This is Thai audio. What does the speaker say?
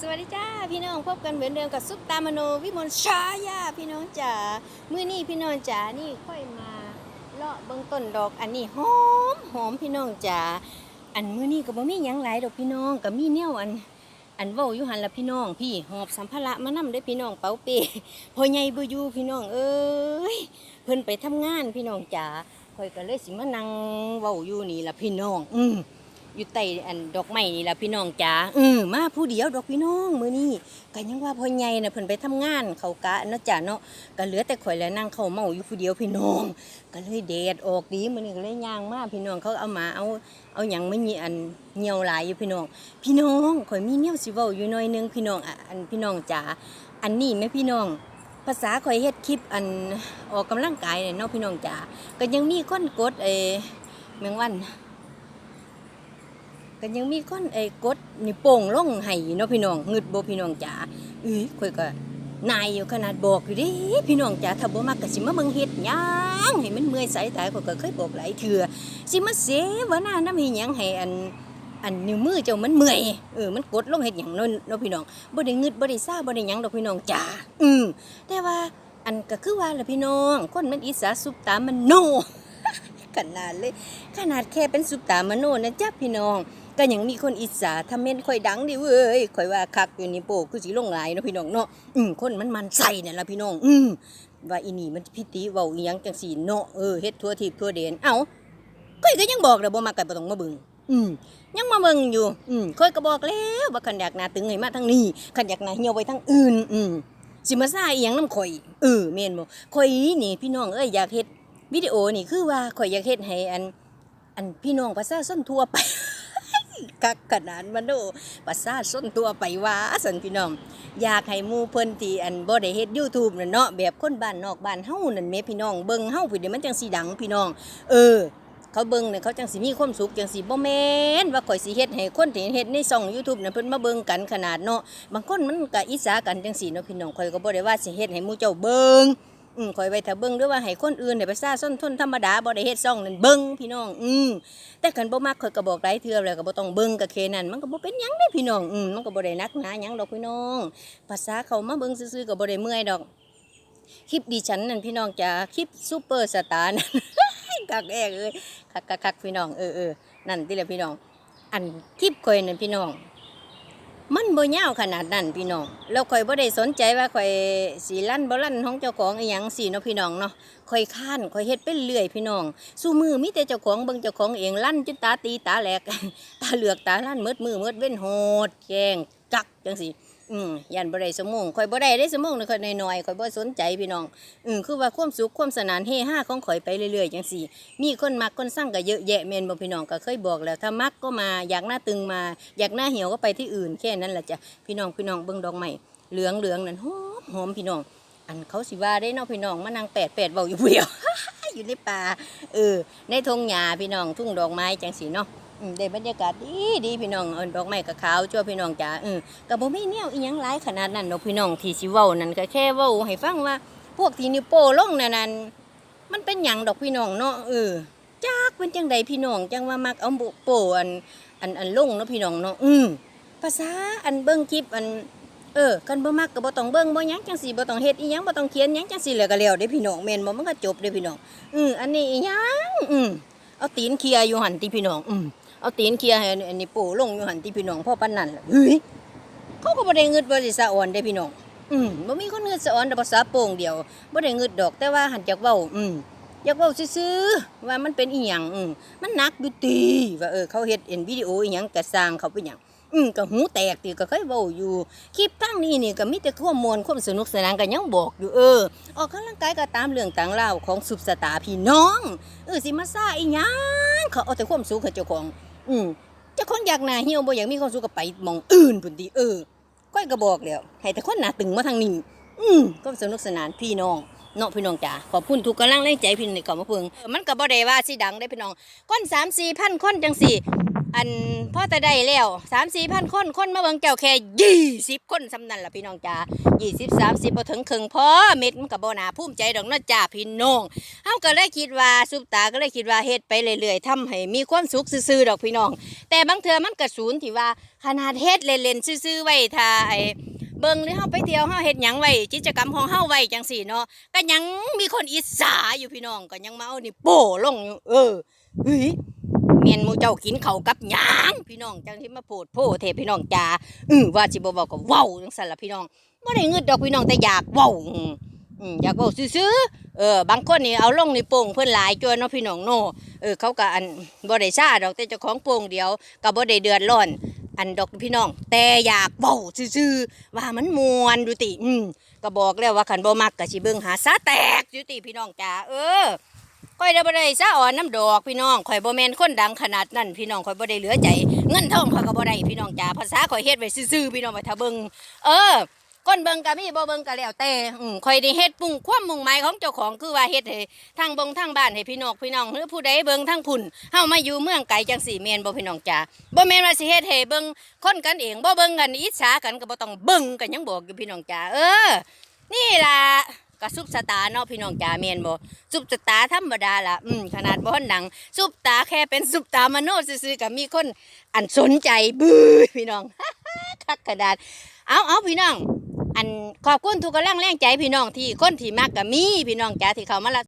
สวัสดีจ้าพี่น้องพบกันเหมือนเดิมกับซุปตามโนวิมลชายาพี่น้องจ๋ามื้อนี้พี่น้องจ๋านี่ค่อยมาเลาะเบิ่งต้นดอกอันนี้หอมหอมพี่น้องจ๋าอันมื้อนี้ก็บ่มีหยังหลายดอกพี่น้องก็มีแนวอันอันเว้าอยู่หันละพี่น้อง พี่หอบสัมภาระมานำเด้พี่น้องเป๋าเป้พ่อใหญ่บ่อยู่พี่น้องเอ้ยเพิ่นไปทำงานพี่น้องจ๋าค่อยก็เลยสิมานั่งเว้าอยู่นี่ล่ะพี่น้อง อืม อยู่ใต้อันดอกไม้นี่ล่ะพี่น้องจ๋าอือมาผู้เดียวดอกพี่น้องมื้อนี้ก็ยังว่าพ่อใหญ่น่ะเพิ่นไปทำงานเขากะเนาะจ้ะเนาะก็เหลือแต่ข่อยแล้วนั่งเข้าเมาอยู่ผู้เดียวพี่น้อง ก็เลยแดดออกดีมื้อนี้ก็เลยย่างมาพี่น้องเขาเอามาเอาเอาหยังไม่มีอันเหี่ยวหลายอยู่พี่น้อง พี่น้องข่อยมีแนวสิเว้าอยู่หน่อยหนึงพี่น้องอันพี่น้องจ๋าอันนี้แม่พี่น้องภาษาข่อยเฮ็ดคลิปอันออกกำลังกายเนี่ยเนาะพี่น้องจ๋าก็ยังมีคนกดเอแมงวัน ก็ยังมีคนไอ้กดนี่โป่งล่องให้เนาะพี่น้องงึดบ่พี่น้องจ๋าเอ้ยข่อยก็นายอยู่ขนาดบอกอยู่ด้พี่น้องจ๋าถ้าบ่มักก็สิมาเบิ่งเฮ็ดหยังให้มันเมื่อยสายตาข่อยก็เคยบอกหลายเทื่อสิมาเสวนาน้ำให้หยังให้อันอันนิ้วมือเจ้ามันเมื่อยเออมันกดลงเฮ็ดหยังเนาะเนาะพี่น้องบ่ได้งึดบ่ได้ซ่าบ่ได้หยังดอกพี่น้องจ๋าอืมแต่ว่าอันก็คือว่าล่ะพี่น้อง คนมันอิสาสุปตามันโนขนาดเลย ขนาดแค่เป็นสุปตามโนนะจ๊ะพี่น้อง ก็ยังมีคนอิจฉาทำเม่นข่อยดังดิเว้ยข่อยว่าคักอยู่นี่โปคือสิลงหลายเนาะพี่น้องเนาะอืมคนมันมันใส่เนี่ยละพี่น้อง อืมว่าอีนี่มันพิติเว้าอีหยังจังซี่เนาะเออเฮ็ดทั่วทิพทั่วเดนเอ้าข่อยก็ยังบอกแล้วบ่มักกันบ่ต้องมาบิ่งอืมยังมาเบิ่งอยู่ อืมข่อยก็บอกแล้วว่าคันอยากหน้าตึงให้มาทางนี้คันอยากหน้าเหี่ยวไว้ทางอื่น อืมสิมาซ่าอีหยังนํข่อยเออแม่นบ่ข่อยนี่พี่น้องเอ้ยอยากเฮ็ดวิดีโอนี่คือว่าข่อยอยากเฮ็ดให้อัน อันพี่น้องประชาชนทั่วไป กักขนาดมันโดประชาชนทั่วไปว่าสันพี่น้องอยากให้หมูเพิ่นที่อันบ่ได้เฮ็ด YouTube นั่นเนาะแบบคนบ้านนอกบ้านเฮานั่นแม่พี่น้องเบิ่งเฮาผู้เดียวมันจังสิดังพี่น้อง เออเขาเบิ่งเนี่ยเขาจังสิมีความสุขจังสิบ่แม่นว่าข่อยสิเฮ็ดให้คนที่เฮ็ดในช่อง YouTube น่ะเพิ่นมาเบิ่งกันขนาดเนาะบางคนมันก็อิจฉากันจังซี่เนาะพี่น้องข่อยก็บ่ได้ว่าสิเฮ็ดให้หมู่เจ้าเบิ่ง อืมคอยไว้ถ้าเบิ่งหรือว่าให้คนอื่นเนี่ยไปซ่าส้นทุนธรรมดาบ่ได้เฮ็ดซ่องนั่นเบิ่งพี่น้อง อืมแต่คันบ่มักข่อยก็บอกหลายเทื่อแล้วก็บ่ต้องเบิ่งก็แค่นั้น มันก็บ่เป็นหยังเด้พี่น้อง อืมมันก็บ่ได้นักหนาหยังดอกพี่น้อง ภาษาเขามาเบิ่งซื่อๆก็บ่ได้เมื่อยดอก คลิปดิฉันนั่นพี่น้องจ้าคลิปซูเปอร์สตาร์นั่นคักแอกเอ้ยคักๆๆพี่น้องเออๆนั่นติแหละพี่น้อง อันคลิปข่อยนั่นพี่น้อง มันบ่ยาวขนาดนั้นพี่น้องแล้วข่อยบ่ได้สนใจว่าข่อยสีลั่นบ่ลั่นของเจ้าของอีหยังสีเนาะพี่น้องเนาะข่อยค้านข่อยเฮ็ดไปเรื่อยพี่น้องสู้มือมีแต่เจ้าของเบิ่งเจ้าของเองลั่นจนตาตีตาแหลก ตาเหลือกตาลั่นมืดมือมืดเว้นโหดแกงกักจังสี่ อืมยันบ่ได้สมองข่อยบ่ได้ได้สมองนี่ข่อยน้อยๆข่อยบ่สนใจพี่น้อง อืมคือว่าความสุขความสนานเฮฮาของข่อยไปเรื่อยๆจังซี่มีคนมักคนสร้างก็เยอะแยะแม่นบ่พี่น้องก็เคยบอกแล้ว ถ้ามักก็มาอยากหน้าตึงมา อยากหน้าเหี่ยวก็ไปที่อื่นแค่นั้นแหละจ้ะพี่น้องพี่น้องเบิ่งดอกไม้เหลืองเหลืองนั่นหอมหอมพี่น้อง อันเขาสิว่าได้นาะพี่น้องมานั่งแปดแปดเบาอยู่เดียวอยู่ในป่าเออในทงหญ้าพี่น้องทุ่งดอกไม้จังสีเนาะ ได้บรรยากาศดีดีพี่น้องเอินดอกไม้ก็ขาวชั่วพี่น้องจ๋าเออก็บ่มีแนวอีหยังหลายขนาดนั้นเนาะพี่น้องที่สิเว้านั่นก็แค่เว้าให้ฟังว่า พวกที่นิ้วโป้ลงนั่นนั่นมันเป็นหยังดอกพี่น้องเนาะเออจักเป็นจังใดพี่น้องจังว่ามักเอาโป้อันอันอันลงเนาะพี่น้องเนาะอืมภาษาอันเบิ่งคลิปอันเออกันบ่มักก็บ่ต้องเบิ่งบ่หยังจังซี่บ่ต้องเฮ็ดอีหยังบ่ต้องเขียนหยังจังซี่แล้วก็แล้วเด้พี่น้องแม่นบ่มันก็จบเด้พี่น้องอืออันนี้อีหยังอือเอาตีนเคลียร์อยู่หั่นติพี่น้องอือ เอาตีนเคลียร์ให้อันนี้อันนี้โป้ลงอยู่หั่นติพี่น้องพ่อปานนั้นเฮ้ยเขาก็บ่ได้งึดบ่ได้สะอ่อนเด้พี่น้อง อืมบ่มีคนเงึดสะอ่อนแต่ภาษาโป่งเดียวบ่ได้งึดดอกแต่ว่าหันจักเว้า อืมอยากเว้าซื่อๆว่ามันเป็นอีหยังอืมมันหนักอยู่ติว่าเออเขาเฮ็ดเอ็นวิดีโออีหยังก็สร้างเขาเป็นหยังอืมก็หูแตกติก็เคยเว้าอยู่คลิปทั้งนี้นี่ก็มีแต่ความมวลความสนุกสนานกันยังบอกอยู่เออออกกำลังกายก็ตามเรื่องต่างเล่าของสุบสตาพี่น้อง เออสิมาซ่าอีหยังเขาเอาแต่ความสุขให้เจ้าของ อืมเจ้าคนอยากหนาเหี่ยวบ่อยากมีความสุขก็ไปมองอื่นพุ่นดีเออก้อยก็บอกแล้วให้แต่คนหนาตึงมาทางนี้อืมก็สนุกสนานพี่น้อง เนาะพี่น้องจ๋าขอบคุณทุกกำลังแรงใจพี่น้องที่เข้ามาเพิ่งเออมันก็บ่ได้ว่าสิดังได้พี่น้องคน3 4พันคนจังสี่ อันพ่อต่ได้แล้ว3 4พันคนคนมาเบิ่งแก้วแค่20คนสำนันล่ะพี่น้องจ๋า20 30บ่ถึงครึ่งพอเม็ดมันก็บ่น่าภูมิใจดอกเนาะจ้าพี่น้องเฮาก็เลยคิดว่าซุปตาก็เลยคิดว่าเฮ็ดไปเรื่อยๆทำให้มีความสุขซื่อๆดอกพี่น้อง แต่บางเทื่อมันก็ศูนย์ที่ว่าขนาดเฮ็ดเล่นๆซื่อๆไว้ถ้าไอ้ เบิ่งหรือเฮาไปเที่ยวเฮาเฮ็ดหยังไว้กิจกรรมของเฮาไว้จังซี่เนาะก็ยังมีคนอิจฉาอยู่พี่น้องก็ยังมาเอานี่โป้ลงอยู่เออเฮ้ยเมียนหมูเจ้ากินเขากับหยังพี่น้องจังที่มาโพดโพเทพี่น้องจ๋าอือว่าสิบ่เว้าก็เว้าจังซั่นล่ะพี่น้องบ่ได้เงิดดอกพี่น้องแต่อยากเว้า อืมอยากเว้าซื่อๆเออบางคนนี่เอาลงในโป่งเพิ่อนหลายจวนเนาะพี่น้องเนเออเขาก็อันบ่ได้ซ่าดอกแต่เจ้าของโป่งเดียวก็บ่ได้เดือดร้อนอันดอกพี่น้อง แต่อยากเว้าซื่อๆว่ามันมวนดูติ อืมก็บอกแล้วว่าขันบ่มักก็สิเบิ่งหาซาแตกอยู่ติพี่น้องจ้าเออข่อยได้บ่ได้ซาอ่อนน้ำดอกพี่น้องข่อยบ่แม่นคนดังขนาดนั้นพี่น้องข่อยบ่ได้เหลือใจ เงินทองข่อยก็บ่ได้พี่น้องจ้าภาษาข่อยเฮ็ดไว้ซื่อๆพี่น้องไว้ถ้าเบิ่งเออ คนเบิงก็มีบ่เบิงก็แล้วแต่อืมข่อยได้เฮ็ดปุ่งความมุ่งหมายของเจ้าของคือว่าเฮ็ดให้ทางบงทางบ้านให้พี่น้องพี่น้องหรือผู้ใดเบิงทางพุ่นเฮามาอยู่เมืองไกลจังสี่แม่นบ่พี่น้องจ้าบ่แม่นว่าสิเฮ็ดให้เบิงคนกันเองบ่เบิงกันอิจฉากันก็บ่ต้องเบิงกันยังบอกอยู่พี่น้องจ๋าเออ นี่ล่ะก็ซุปสตาเนาะพี่น้องจ๋าแม่นบ่ซุปสตาธรรมดาล่ะอืมขนาดบ่ทันดังซุปตาแค่เป็นซุปตามโนซื่อๆก็มีคนอันสนใจบื้อพี่น้องคักกระดาษเอาเอาพี่น้อง อันขอบคุณทุกกำลังแรงใจพี่น้องที่คนที่มากกับมีพี่น้องจ๋าที่เขามาละ